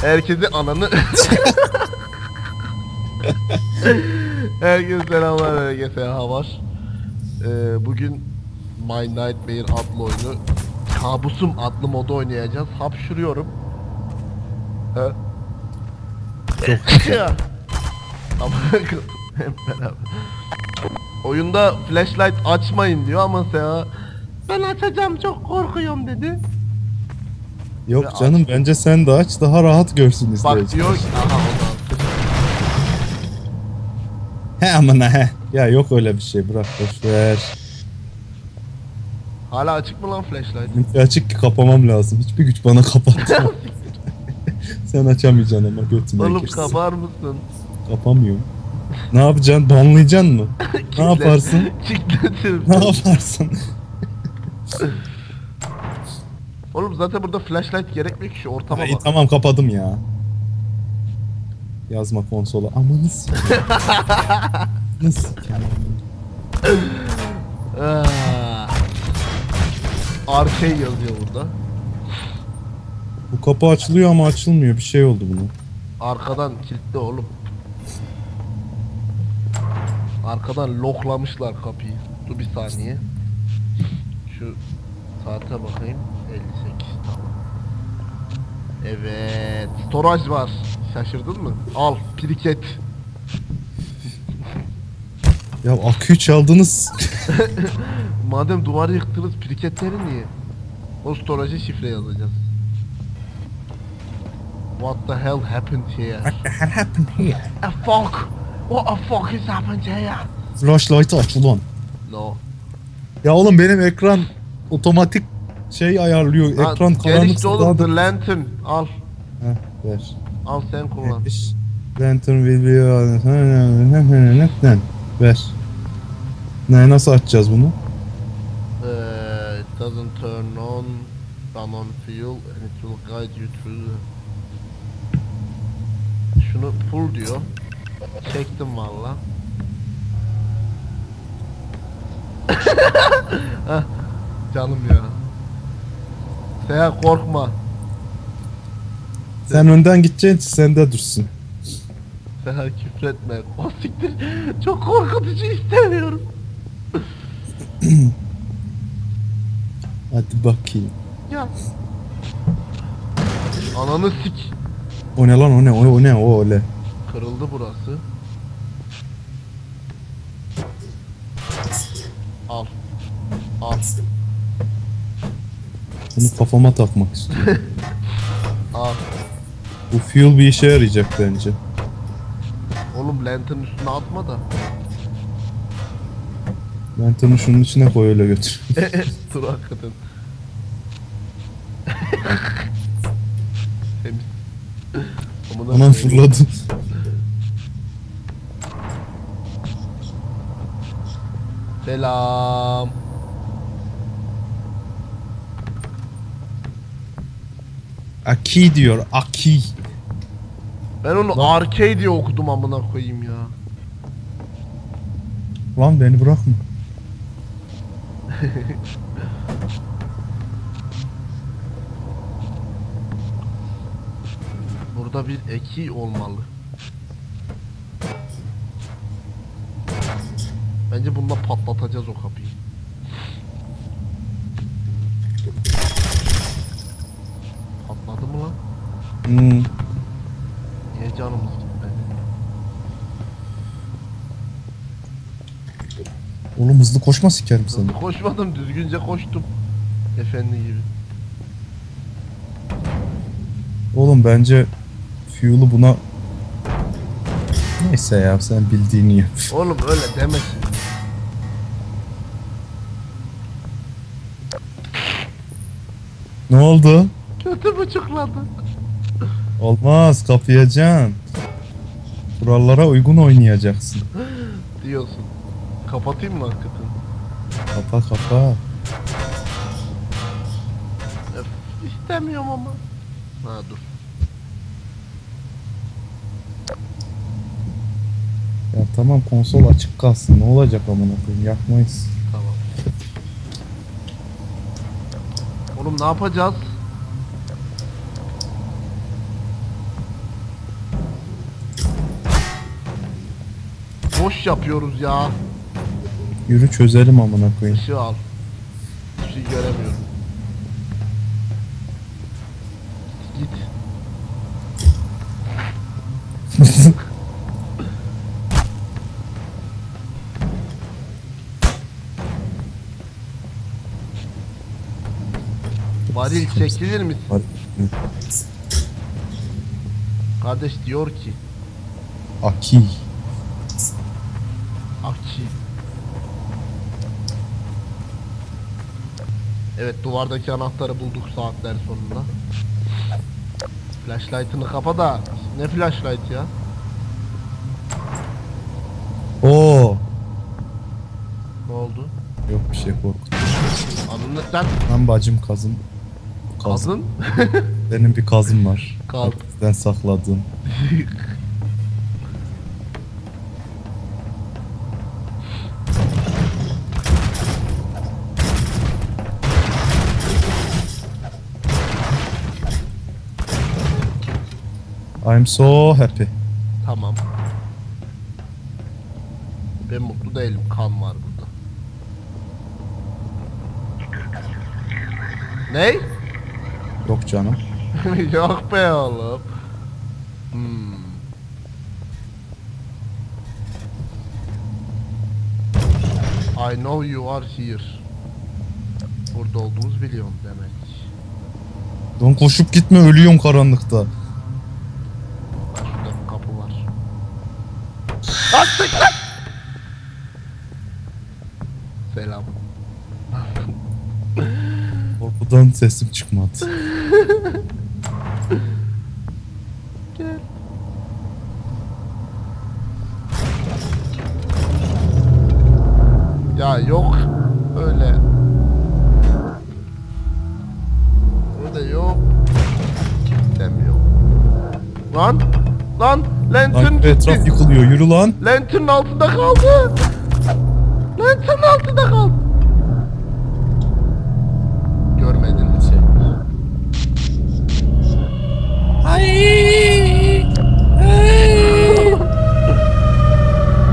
Herkese ananı... Herkese selamlar, herkese selamlar. Ee, bugün My Nightmare adlı oyunu Kabusum adlı modu oynayacağız. Hapşuruyorum. Ha? Çok güzel. Ama hep beraber. Oyunda flashlight açmayın diyor ama Seha ben açacağım çok korkuyorum dedi. Yok Ya canım bence sen de aç daha rahat görsün Bak izleyici. diyor ki aha He amına he. Ya yok öyle bir şey bırak boş ver. Hala açık mı lan flashlight? Benimki açık ki kapamam lazım. Hiçbir güç bana kapattı. sen açamayacaksın ama götüne Oğlum girsin. kapar mısın? Kapamıyorum. Ne yapacaksın? Banlayacaksın mı? ne yaparsın? Ne yaparsın? Oğlum zaten burada flashlight gerekmiyor ki şu ortama İyi bak. tamam kapadım ya. Yazma konsola. Amanı sikeyim. Nasıl? Ah. Arcade yazıyor burada. Bu kapı açılıyor ama açılmıyor. Bir şey oldu bunun. Arkadan kilitli oğlum. Arkadan loklamışlar kapıyı. Dur bir saniye. Şu saate bakayım. 58 tamam. Evet. Storage var. Şaşırdın mı? Al. Piriket. Ya aküyü çaldınız. Madem duvarı yıktınız piriketleri niye? O storage'e şifre yazacağız. What the hell happened here? What happened here? A fuck! What a fuck is happened here? Flashlight'ı aç ulan. No. Ya oğlum benim ekran otomatik şey ayarlıyor. Lan, ekran karanlık oğlum the lantern. Al. Heh, ver. Al sen kullan. Neymiş? Lantern be... Ver. Ne nasıl açacağız bunu? Uh, it doesn't turn on, run on fuel and it will guide you through. Şunu full diyor. Çektim valla. Canım ya. Seha korkma. Sen önden gideceksin sende dursun. Seha küfretme. O siktir. Çok korkutucu istemiyorum. Hadi bakayım. Ya. Ananı sik. O ne lan o ne o, o ne o öyle. Kırıldı burası. Al. Al. Bunu kafama takmak istiyorum. Al. Bu fuel bir işe yarayacak bence. Oğlum lantern üstüne atma da. Lantern'ı şunun içine koy öyle götür. Dur hakikaten. Temiz. Amına Anam koyayım. fırladı. Selam. Aki diyor. Aki. Ben onu arcade diye okudum amına koyayım ya. Lan beni bırakma. Burada bir eki olmalı. Bence bununla patlatacağız o kapıyı. Patladı mı lan? Hmm. Niye gitmedi? Oğlum hızlı koşma sikerim seni. Hızlı koşmadım düzgünce koştum. Efendi gibi. Oğlum bence fuel'u buna... Neyse ya sen bildiğini yap. Oğlum öyle demesin. Ne oldu? Kötü bıçıkladı. Olmaz kapayacaksın. Kurallara uygun oynayacaksın. Diyorsun. Kapatayım mı hakikaten? Kapa kapa. Öf, istemiyorum ama. Ha dur. Ya tamam konsol açık kalsın ne olacak amına koyayım yakmayız. Tamam. Oğlum ne yapacağız? Yapıyoruz ya. Yürü çözelim amına koyayım. Işığı al. Hiçbir şey göremiyorum. Git. Varil çekilir misin? Hadi. Kardeş diyor ki Aki. Akçi. Evet duvardaki anahtarı bulduk saatler sonunda. Flashlight'ını kapa da ne flashlight ya? Oo. Ne oldu? Yok bir şey korkut. Anını sen Ben bacım kazım. Kazım. kazın. Benim bir kazım var. Kaz. Ben sakladığım. I'm so happy. tamam. Ben mutlu değilim. Kan var burada. Ne? Yok canım. Yok be oğlum. Hmm. I know you are here. Burada olduğumuzu biliyorum demek. Don koşup gitme ölüyorum karanlıkta. Bak Şurada bir kapı var. Lan sık lan! Selam. Korkudan sesim çıkmadı. Gel. Ya yok öyle. Burada yok. Demiyor. Lan lan lantern Lan etraf gitti. yıkılıyor yürü lan. Lantern altında kaldı. Lantern altında kaldı. Görmedin mi şey?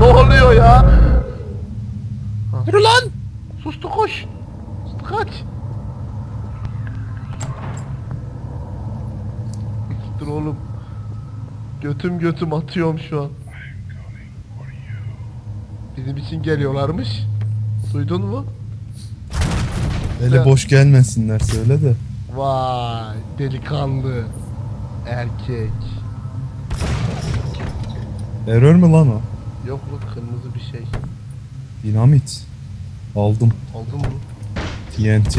ne oluyor ya? Yürü lan. Sustu koş. Sustu kaç. Dur oğlum. Götüm götüm atıyorum şu an. Bizim için geliyorlarmış. Duydun mu? Eli Ya. boş gelmesinler söyle de. Vay delikanlı. Erkek. Error mü lan o? Yok mu kırmızı bir şey. Dinamit. Aldım. Oldu mu? TNT.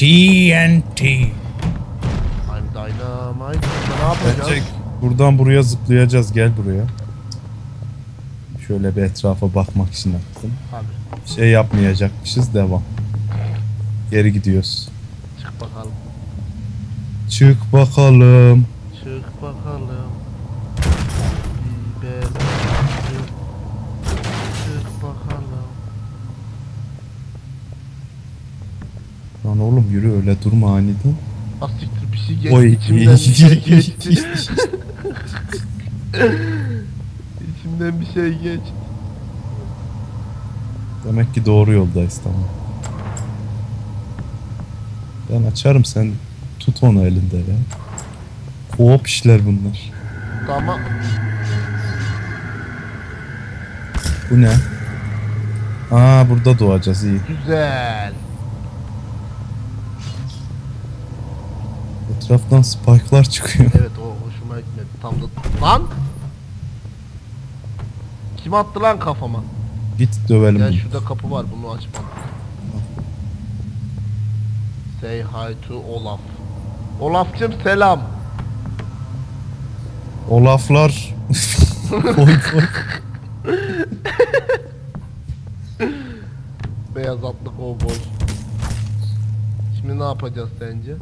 TNT. I'm dynamite. Ne yapacağız? Bence buradan buraya zıplayacağız. Gel buraya. Şöyle bir etrafa bakmak için attım. Abi Şey yapmayacakmışız. Devam. Geri gidiyoruz. çık bakalım. Çık bakalım. Çık bakalım. Lan oğlum yürü öyle durma aniden. Asiktir bir şey geçti. Oy. İçimden bir şey geçti. İçimden bir şey geçti. Demek ki doğru yoldayız tamam. Ben açarım sen tut onu elinde ya. Koop işler bunlar. Tamam. Bu ne? Aa burada doğacağız iyi. Güzel. Etraftan spike'lar çıkıyor. Evet o hoşuma gitmedi. Tam da... Lan! Kim attı lan kafama? Git dövelim Gel bunu. şurada kapı var bunu açmadım. Say hi to Olaf. Olaf'cım selam. O laflar koy koy. Beyaz atlı kovboy. Şimdi ne yapacağız sence?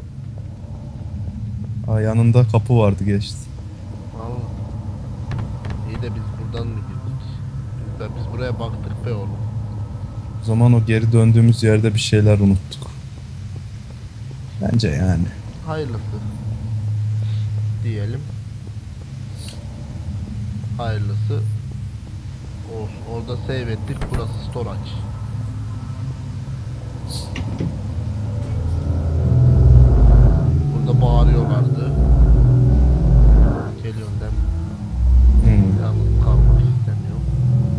Aa, yanında kapı vardı geçti. Valla. İyi de biz buradan mı girdik? Biz, de, biz buraya baktık be oğlum. O zaman o geri döndüğümüz yerde bir şeyler unuttuk. Bence yani. Hayırlısı. diyelim. Hayırlısı olsun. Orada save ettik. Burası storage. Burada bağırıyorlardı. Geliyorum dem. Hmm. Yalnız kalmak istemiyorum.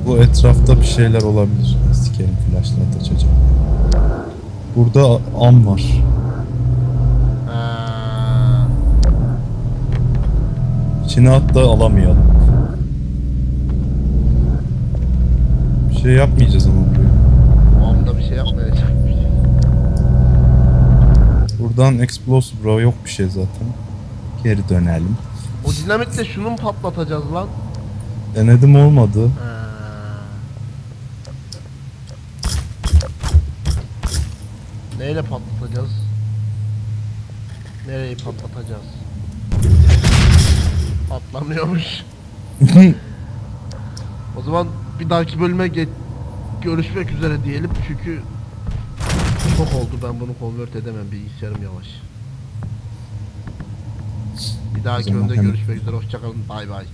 Bu etrafta bir şeyler olabilir. Sikerim flashlight açacağım. Burada am var. Ha, İçine hatta alamayalım. Bir şey yapmayacağız ama buraya. Amda bir şey yapmayacakmış. Buradan explosive bro yok bir şey zaten. Geri dönelim. O dinamitle şunu mu patlatacağız lan? Denedim olmadı. Ha. Neyle patlatacağız? Nereyi patlatacağız? Patlamıyormuş. O zaman bir dahaki bölüme görüşmek üzere diyelim çünkü çok oldu ben bunu convert edemem bilgisayarım yavaş. Bir dahaki bölümde görüşmek üzere hoşçakalın bay bay.